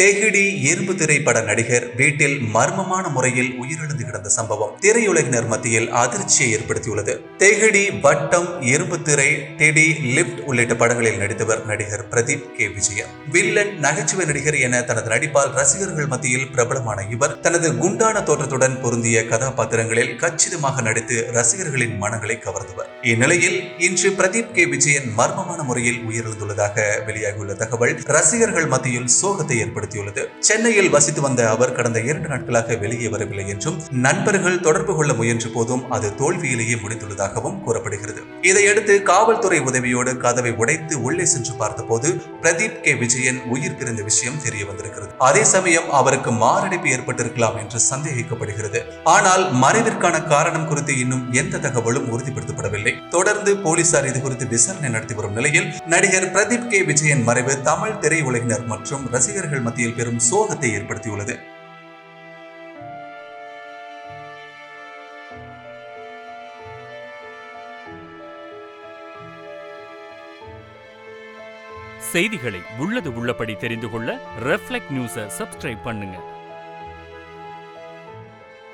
தெகிடி இரும்பு திரைப்பட நடிகர் வீட்டில் மர்மமான முறையில் உயிரிழந்து கிடந்த சம்பவம் திரையுலகினர் மத்தியில் அதிர்ச்சியை ஏற்படுத்தியுள்ளது. தெகிடி வட்டம் இரும்பு திரை டெடி லிப்ட் உள்ளிட்ட படங்களில் நடித்தவர் நடிகர் பிரதீப் கே. விஜயன். வில்லன் நகைச்சுவை நடிகர் என தனது நடிப்பால் ரசிகர்கள் மத்தியில் பிரபலமான இவர் தனது குண்டான தோற்றத்துடன் பொருந்திய கதாபாத்திரங்களில் கச்சிதமாக நடித்து ரசிகர்களின் மனங்களை கவர்ந்தவர். இந்நிலையில் இன்று பிரதீப் கே. விஜயன் மர்மமான முறையில் உயிரிழந்துள்ளதாக வெளியாகியுள்ள தகவல் ரசிகர்கள் மத்தியில் சோகத்தை ஏற்படுத்தியுள்ளது. சென்னையில் வசித்து வந்த அவர் கடந்த இரண்டு நாட்களாக வெளியே வரவில்லை என்றும் நண்பர்கள் தொடர்பு கொள்ள முயன்ற போதும் அது தோல்வியிலேயே முடிந்துள்ளதாகவும் கூறப்படுகிறது. இதையடுத்து காவல்துறை உதவியோடு கதவை உடைத்து உள்ளே சென்று பார்த்தபோது பிரதீப் கே. விஜயன் உயிர் பிரிந்த விஷயம் தெரிய வந்திருக்கிறது அதே சமயம் அவருக்கு மாரடைப்பு ஏற்பட்டிருக்கலாம் என்று சந்தேகிக்கப்படுகிறது. ஆனால் மறைவிற்கான காரணம் குறித்து இன்னும் எந்த தகவலும் உறுதிப்படுத்தப்படவில்லை. தொடர்ந்து போலீசார் இது குறித்து விசாரணை நடத்தி வரும் நிலையில் நடிகர் பிரதீப் கே. விஜயன் மறைவு தமிழ் திரையுலகினர் மற்றும் ரசிகர்கள் மத்தியில் பெரும் சோகத்தை ஏற்படுத்தியுள்ளது. செய்திகளை உள்ளது உள்ளபடி தெரிந்து கொள்ள ரெஃப்ளெக்ட் நியூஸை சப்ஸ்கிரைப் பண்ணுங்க.